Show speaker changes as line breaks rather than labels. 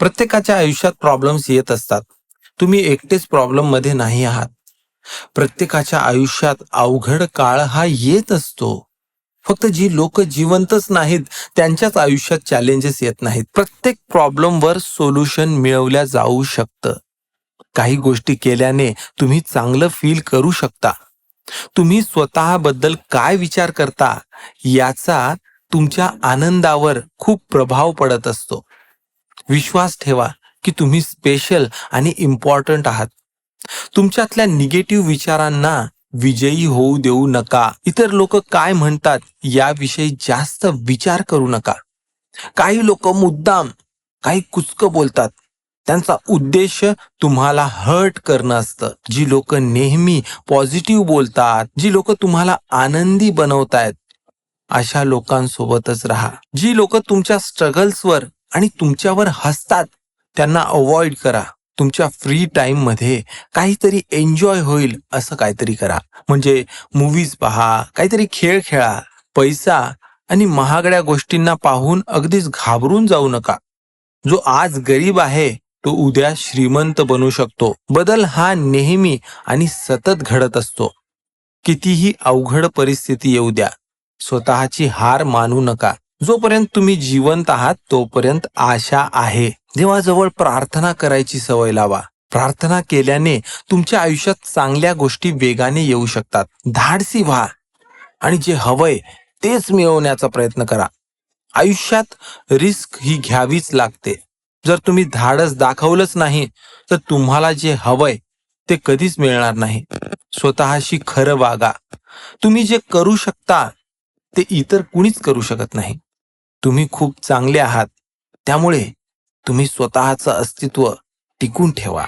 प्रत्येकाच्या आयुष्यात प्रॉब्लेम्स येत असतात. तुम्ही एकटेच प्रॉब्लेममध्ये नाही आहात. प्रत्येकाच्या आयुष्यात अवघड काळ हा येत असतो. फक्त जी लोक जिवंतच नाहीत त्यांच्याच आयुष्यात चॅलेंजेस येत नाहीत. प्रत्येक प्रॉब्लेमवर सोल्युशन मिळवल्या जाऊ शकतं. काही गोष्टी केल्याने तुम्ही चांगलं फील करू शकता. तुम्ही स्वतःबद्दल काय विचार करता याचा तुमच्या आनंदावर खूप प्रभाव पडत असतो. विश्वास ठेवा की तुम्ही स्पेशल आणि इम्पॉर्टंट आहात. तुमच्यातल्या निगेटिव्ह विचारांना विजयी होऊ देऊ नका. इतर लोक काय म्हणतात याविषयी जास्त विचार करू नका. काही लोक मुद्दाम काही कुचक बोलतात. त्यांचा उद्देश तुम्हाला हर्ट करणं असतं. जी लोक नेहमी पॉझिटिव्ह बोलतात जी लोक तुम्हाला आनंदी बनवतायत अशा लोकांसोबतच राहा. जी लोक तुमच्या स्ट्रगल्सवर आणि तुमच्यावर हसतात. त्यांना अवॉइड करा. तुमच्या फ्री टाइममध्ये काहीतरी एन्जॉय होईल असं काहीतरी करा. म्हणजे मूवीज पहा काहीतरी खेळ खेळा पैसा आणि महागड्या गोष्टींना पाहून अगदीच घाबरून जाऊ नका. जो आज गरीब आहे तो उद्या श्रीमंत बनू शकतो. बदल हा नेहमी आणि सतत घडत असतो. कितीही अवघड परिस्थिती येऊ द्या. स्वतःची हार मानू नका. जोपर्यंत तुम्ही जिवंत आहात तोपर्यंत आशा आहे. देवाजवळ प्रार्थना करायची सवय लावा. प्रार्थना केल्याने तुमच्या आयुष्यात चांगल्या गोष्टी वेगाने येऊ शकतात. धाडसी व्हा. आणि जे हवंय तेच मिळवण्याचा प्रयत्न करा. आयुष्यात रिस्क ही घ्यावीच लागते. जर तुम्ही धाडस दाखवलंच नाही तर तुम्हाला जे हवंय ते कधीच मिळणार नाही. स्वतःशी खरं वागा. तुम्ही जे करू शकता ते इतर कुणीच करू शकत नाही. तुम्ही खूप चांगले आहात. त्यामुळे तुम्ही स्वतःचं अस्तित्व टिकून ठेवा.